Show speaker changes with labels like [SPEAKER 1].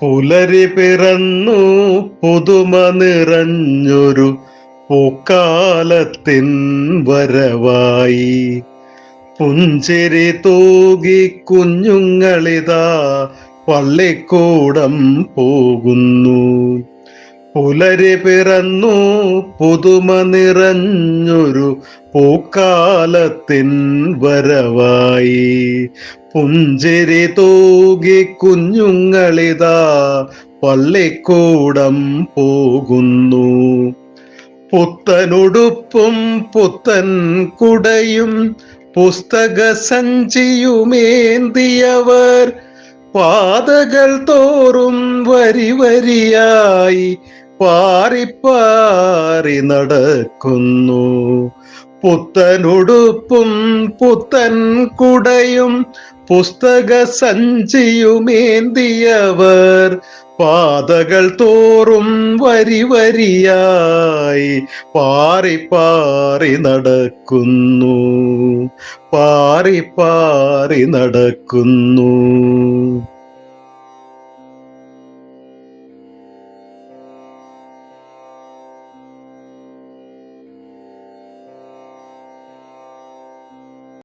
[SPEAKER 1] പുലരി പിറന്നു പുതുമ നിറഞ്ഞൊരു പൂക്കാലത്തിൻ വരവായി. പുഞ്ചിരി തൂകി കുഞ്ഞുങ്ങളിതാ പള്ളിക്കൂടം പോകുന്നു. പുലരി പിറന്നു പുതുമ നിറഞ്ഞൊരു പൂക്കാലത്തിൻ വരവായി. പുഞ്ചിരി തൂകി കുഞ്ഞുങ്ങളിതാ പള്ളിക്കൂടം പോകുന്നു. പുത്തനുടുപ്പും പുത്തൻ കുടയും പുസ്തക സഞ്ചിയുമേന്തിയവർ. പാതകൾ തോറും വരി വരിയായി പാറിപ്പാറി നടക്കുന്നു. പുത്തനുടുപ്പും പുത്തൻ കുടയും പുസ്തക സഞ്ചിയുമേന്തിയവർ പാതകൾ തോറും വരി വരിയായി പാറി പാറി നടക്കുന്നു. പാറി പാറി നടക്കുന്നു.